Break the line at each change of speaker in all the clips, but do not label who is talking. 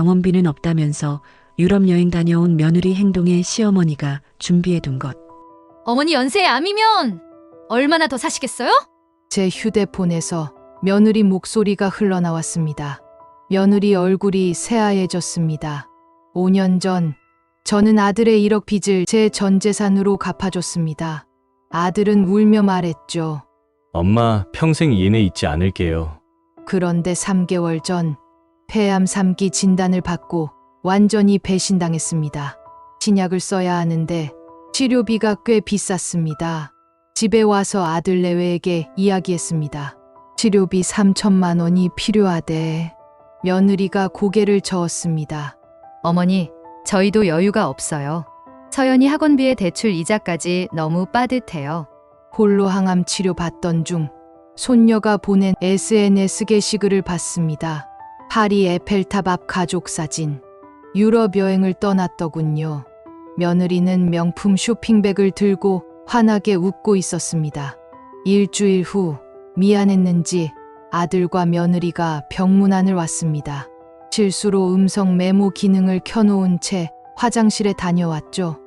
병원비는 없다면서 유럽 여행 다녀온 며느리 행동에 시어머니가 준비해둔 것.
어머니 연세에 암이면 얼마나 더 사시겠어요?
제 휴대폰에서 며느리 목소리가 흘러나왔습니다. 며느리 얼굴이 새하얘졌습니다. 5년 전 저는 아들의 1억 빚을 제 전 재산으로 갚아줬습니다. 아들은 울며 말했죠.
엄마, 평생 얘네 잊지 않을게요.
그런데 3개월 전 폐암 3기 진단을 받고 완전히 배신당했습니다. 신약을 써야 하는데 치료비가 꽤 비쌌습니다. 집에 와서 아들 내외에게 이야기했습니다. 치료비 3천만 원이 필요하대. 며느리가 고개를 저었습니다.
어머니, 저희도 여유가 없어요. 서연이 학원비에 대출 이자까지 너무 빠듯해요.
홀로 항암 치료 받던 중 손녀가 보낸 SNS 게시글을 봤습니다. 파리 에펠탑 앞 가족 사진. 유럽 여행을 떠났더군요. 며느리는 명품 쇼핑백을 들고 환하게 웃고 있었습니다. 일주일 후 미안했는지 아들과 며느리가 병문안을 왔습니다. 실수로 음성 메모 기능을 켜놓은 채 화장실에 다녀왔죠.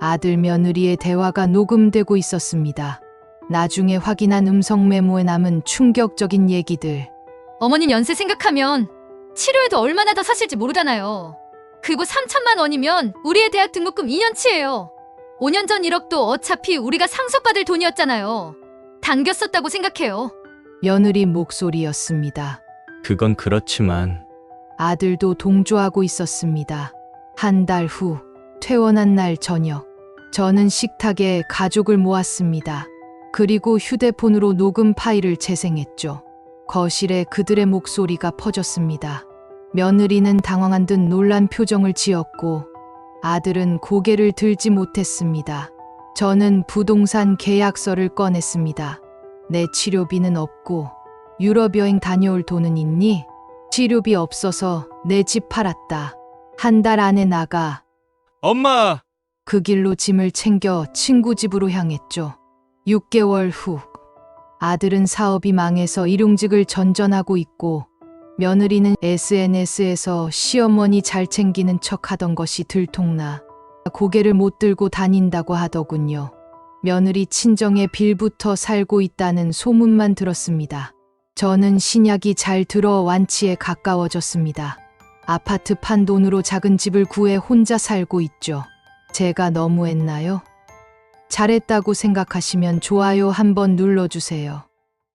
아들 며느리의 대화가 녹음되고 있었습니다. 나중에 확인한 음성 메모에 남은 충격적인 얘기들.
어머님 연세 생각하면 치료에도 얼마나 더 사실지 모르잖아요. 그리고 3천만 원이면 우리의 대학 등록금 2년치예요. 5년 전 1억도 어차피 우리가 상속받을 돈이었잖아요. 당겼었다고 생각해요.
며느리 목소리였습니다.
그건 그렇지만
아들도 동조하고 있었습니다. 한 달 후, 퇴원한 날 저녁, 저는 식탁에 가족을 모았습니다. 그리고 휴대폰으로 녹음 파일을 재생했죠. 거실에 그들의 목소리가 퍼졌습니다. 며느리는 당황한 듯 놀란 표정을 지었고, 아들은 고개를 들지 못했습니다. 저는 부동산 계약서를 꺼냈습니다. 내 치료비는 없고, 유럽 여행 다녀올 돈은 있니? 치료비 없어서 내 집 팔았다. 한 달 안에 나가
엄마!
그 길로 짐을 챙겨 친구 집으로 향했죠. 6개월 후 아들은 사업이 망해서 일용직을 전전하고 있고 며느리는 SNS에서 시어머니 잘 챙기는 척 하던 것이 들통나 고개를 못 들고 다닌다고 하더군요. 며느리 친정에 빌부터 살고 있다는 소문만 들었습니다. 저는 신약이 잘 들어 완치에 가까워졌습니다. 아파트 판 돈으로 작은 집을 구해 혼자 살고 있죠. 제가 너무했나요? 잘했다고 생각하시면 좋아요 한번 눌러주세요.